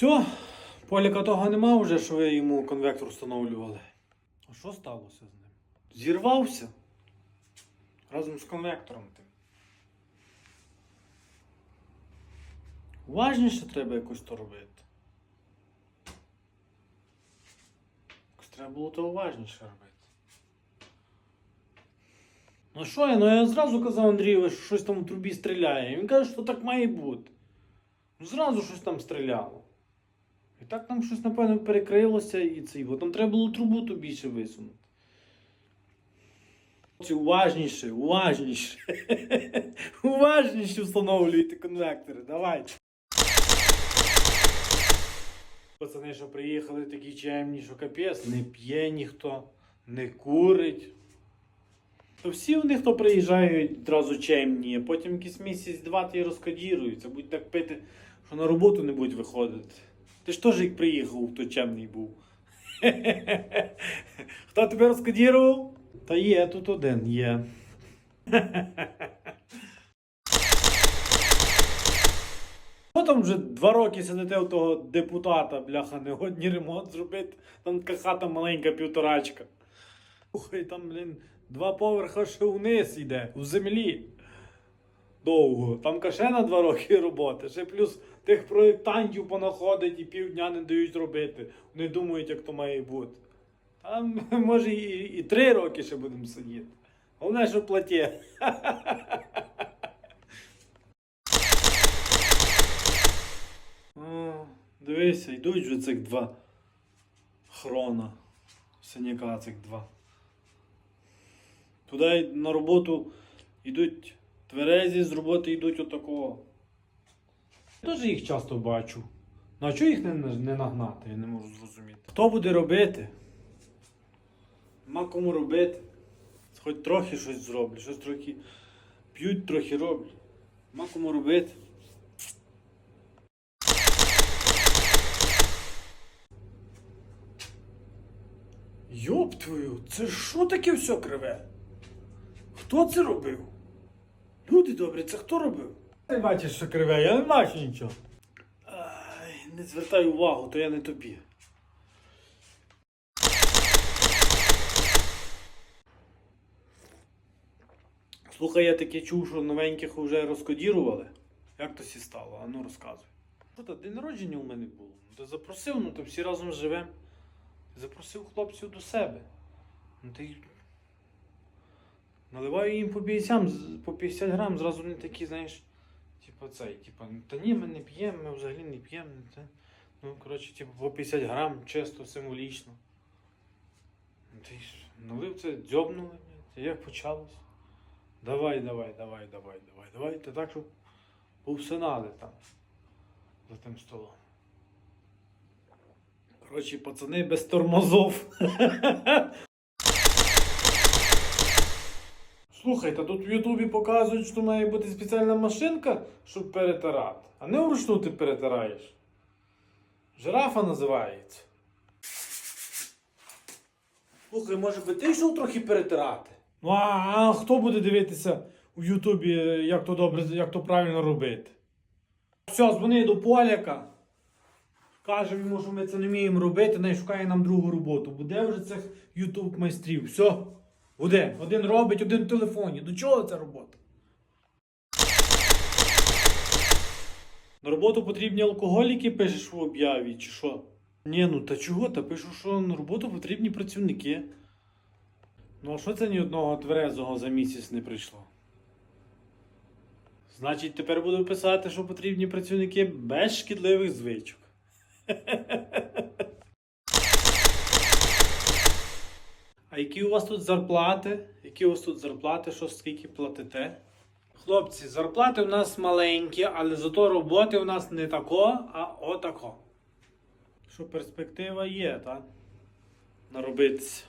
Все, поліка того нема вже, що ви йому конвектор встановлювали. А що сталося з ним? Зірвався. Разом з конвектором тим. Уважніше треба якось то робити. Якось треба було то уважніше робити. Ну що я? Ну я зразу казав Андрію, що щось там у трубі стріляє. Він каже, що так має бути. Ну зразу щось там стріляло. І так там щось, напевно, перекрилося і це. Бо там треба було трубу то більше висунути. Уважніше, уважніше. уважніше встановлюйте конвектори. Давайте. Пацани, що приїхали такі чемні, що капець, не п'є ніхто, не курить. То всі в них, хто приїжджають одразу чемні, а потім якийсь місяць-два ті розкодіруються, будуть так пити, що на роботу не будуть виходити. Ти ж теж як приїхав, то чемний був. Хто тебе розкодірував? Та є, тут один є. Там вже два роки сидите у того депутата, бляха, не годні ремонт зробити. Там така хата маленька півторачка. Слухай, там, блін, два поверха ще вниз йде, у землі. Довго. Там каже на два роки роботи. Ще плюс тих проєктантів понаходить і півдня не дають робити. Вони думають, як то має бути. Там, може, і, і три роки ще будемо сидіти. Головне, що платє. Дивися, йдуть вже цих два хрона. Синяка цих два. Туди на роботу йдуть тверезі, з роботи йдуть отакого. Я теж їх часто бачу. Ну а чого їх не, не нагнати, я не можу зрозуміти. Хто буде робити? Нема кому робити. Хоч трохи щось зроблять, щось трохи п'ють, трохи роблять. Нема кому робити. Йоп твою, це що таке все криве? Хто це робив? Люди добрі, це хто робив? Ти бачиш, що криве, я не бачу нічого. Ай, не звертай увагу, то я не тобі. Слухай, я таке чув, що новеньких вже розкодірували. Як то сі стало? А ну розказуй. Що то, день народження у мене було? Ну, ти запросив, ну то всі разом живемо. Запросив хлопців до себе. Ну ти. Наливаю їм по 50, по 50 грам, зразу вони такі, знаєш, типу цей, типу, та ні, ми не п'ємо, ми взагалі не п'ємо. Ну, коротше, типу, по 50 грам, чисто, символічно. Ну, Ти ж налив це, дзьобнули, і як почалось. Давай, давай, давай, давай, давай, давай. Та так, щоб повсинали там за тим столом. Коротше, пацани без тормозов. Слухай, та тут в Ютубі показують, що має бути спеціальна машинка, щоб перетирати. А не вручну ти перетираєш. Жирафа називається. Слухай, може би ти йшов трохи перетирати? Ну а, а хто буде дивитися у Ютубі, як то добре, як то правильно робити? Все, дзвони до Поляка. Кажемо йому, що ми це не вміємо робити, не шукає нам другу роботу. Буде вже цих ютуб майстрів. Все. Буде. Один робить, один в телефоні. До чого ця робота? На роботу потрібні алкоголіки, пишеш в об'яві, чи що? Ні, ну та чого? Та пишу, що на роботу потрібні працівники. Ну а що це ні одного тверезого за місяць не прийшло? Значить, тепер буду писати, що потрібні працівники без шкідливих звичок. А які у вас тут зарплати? Які у вас тут зарплати? Що скільки платите? Хлопці, зарплати у нас маленькі, але зато роботи у нас не тако, а отако. Що перспектива є, так? Наробитися.